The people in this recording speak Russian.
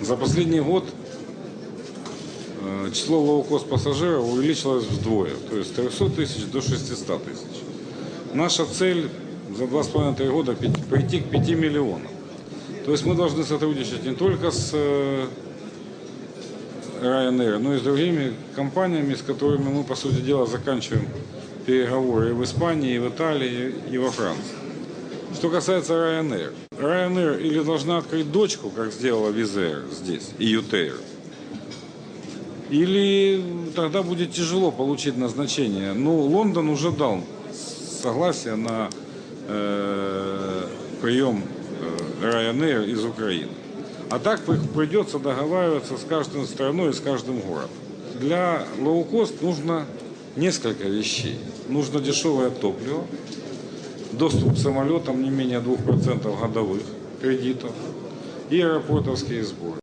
За последний год э, число лоукост пассажиров увеличилось вдвое, то есть с 300 тысяч до 600 тысяч. Наша цель за 2,5-3 года прийти к 5 миллионам. То есть мы должны сотрудничать не только с э, Ryanair, но и с другими компаниями, с которыми мы, по сути дела, заканчиваем переговоры и в Испании, и в Италии, и во Франции. Что касается Ryanair. Ryanair или должна открыть дочку, как сделала Air здесь, и UTair, или тогда будет тяжело получить назначение. Ну, Лондон уже дал согласие на э, прием э, Ryanair из Украины. А так при- придется договариваться с каждой страной и с каждым городом. Для лоукост нужно несколько вещей. Нужно дешевое топливо, доступ к самолетам не менее 2% годовых кредитов и аэропортовские сборы.